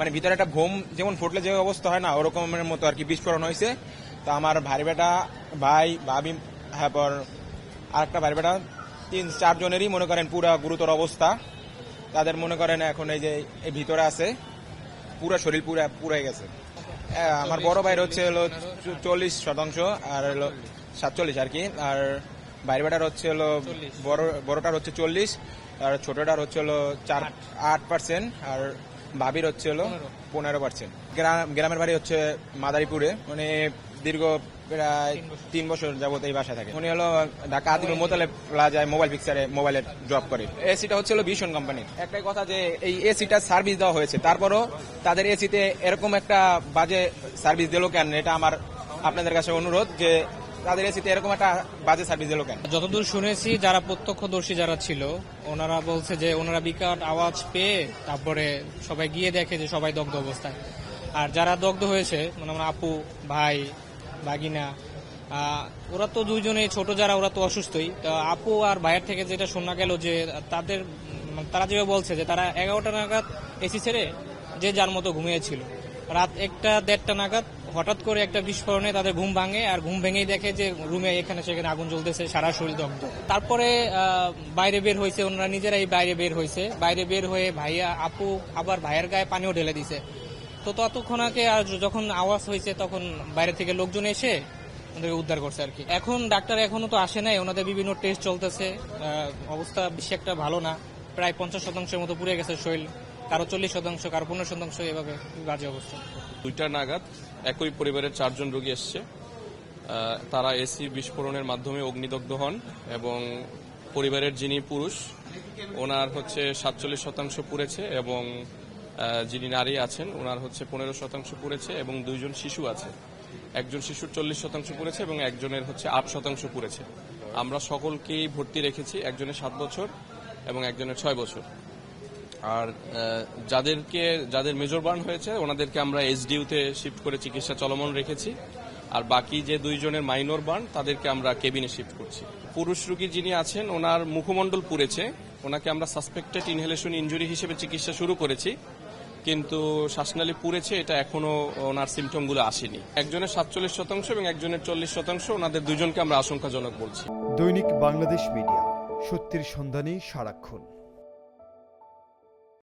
মানে ভিতরে একটা ঘুম যেমন ফুটলে যে অবস্থা হয় না ওরকমের মতো আর কি বিস্ফোরণ হয়েছে। তো আমার ভাই বেটা ভাই ভাবি হ্যাঁ পর আরেকটা ভাই বেটা তিন চারজনেরই মনে করেন পুরা গুরুতর অবস্থা। তাদের মনে করেন এখন এই যে এই ভিতরে আছে পুরা শরীর পুরা পুড়ে গেছে। আমার বড় ভাইয়ের হচ্ছে হলো চল্লিশ শতাংশ আর হলো সাতচল্লিশ আর কি। আর বাইরে বেটার হচ্ছে হলো বড় বড়টার হচ্ছে চল্লিশ আর ছোটটার হচ্ছে হলো চার আট। পার্সেন্ট আর ভাবির হচ্ছে হলো পনেরো। পার্সেন্ট গ্রামের বাড়ি হচ্ছে মাদারীপুরে। মানে দীর্ঘ প্রায় তিন বছর। যাবত এই বাসায় থাকে। উনি হলো ঢাকা আদিমুল মোতালে প্লাজায় মোবাইল ফিক্সারে মোবাইলের জব করে। এসিটা হচ্ছে ভীষণ কোম্পানি একটাই কথা যে এই এসিটা সার্ভিস দেওয়া হয়েছে। তারপরও তাদের এসিতে এরকম একটা বাজে সার্ভিস দিল কেন? এটা আমার আপনাদের কাছে অনুরোধ যে তাদের এসিতে এরকম একটা বাজে সার্ভিস দিল কেন? যতদূর শুনেছি যারা প্রত্যক্ষদর্শী যারা ছিল ওনারা বলছে যে ওনারা বিকট আওয়াজ পেয়ে তারপরে সবাই গিয়ে দেখে যে সবাই দগ্ধ অবস্থায়। আর যারা দগ্ধ হয়েছে মানে আমার আপু ভাই বাগিনা ওরা তো দুইজনেই ছোট যারা ওরা তো অসুস্থই। তো আপু আর ভাইয়ের থেকে যেটা শোনা গেল যে তাদের উম, তারা যেভাবে বলছে যে তারা এগারোটা নাগাদ এসি ছেড়ে যে যার মতো ঘুমিয়েছিল। রাত একটা, দেড়টা নাগাদ হঠাৎ করে একটা বিস্ফোরণে তাদের ঘুম ভাঙে আর ঘুম ভেঙেই দেখে যে রুমে এখানে সেখানে আগুন জ্বলতেছে, সারা শরীর দগ্ধ। তারপরে বাইরে বের হয়েছে, ওনারা নিজেরাই বাইরে বের হয়েছে। বাইরে বের হয়ে ভাইয়া, আপু আবার ভাইয়ের গায়ে পানিও ঢেলে দিছে। তো ততক্ষণ আগে আর যখন আওয়াজ হয়েছে, তখন বাইরে থেকে লোকজন এসে ওদেরকে উদ্ধার করছে আর কি। এখন ডাক্তার এখনও তো আসে নাই, ওনাদের বিভিন্ন টেস্ট চলতেছে। অবস্থা বেশি একটা ভালো না। প্রায় পঞ্চাশ শতাংশের মতো পুড়ে গেছে শরীর। কারও চল্লিশ শতাংশ, কারও পনেরো শতাংশ এভাবে বাজে অবস্থা। দুইটা নাগাদ একই পরিবারের চারজন রোগী এসছে। তারা এসি বিস্ফোরণের মাধ্যমে অগ্নিদগ্ধ হন এবং পরিবারের যিনি পুরুষ, ওনার হচ্ছে সাতচল্লিশ শতাংশ পুড়েছে এবং যিনি নারী আছেন, ওনার হচ্ছে পনেরো শতাংশ পুড়েছে এবং দুইজন শিশু আছে। একজন শিশুর চল্লিশ শতাংশ পুড়েছে এবং একজনের হচ্ছে আট শতাংশ পুড়েছে। আমরা সকলকেই ভর্তি রেখেছি, একজনের সাত বছর এবং একজনের ছয় বছর। আর যাদেরকে, যাদের মেজর বার্ন হয়েছে, ওনাদেরকে আমরা এসডিউতে শিফট করে চিকিৎসা চলমান রেখেছি। আর বাকি যে দুইজনের মাইনর বার্ন তাদেরকে আমরা কেবিনে শিফট করছি। পুরুষ রোগী যিনি আছেন, ওনার মুখমণ্ডল পুড়েছে। ওনাকে আমরা সাসপেক্টেড ইনহেলেশন ইঞ্জুরি হিসেবে চিকিৎসা শুরু করেছি। কিন্তু শ্বাসনালী পুড়েছে, এটা এখনও ওনার সিমটমগুলো আসেনি। একজনের সাতচল্লিশ শতাংশ এবং একজনের চল্লিশ শতাংশ, ওনাদের দুজনকে আমরা আশঙ্কাজনক বলছি। দৈনিক বাংলাদেশ মিডিয়া, সত্যের সন্ধানে সারাক্ষণ।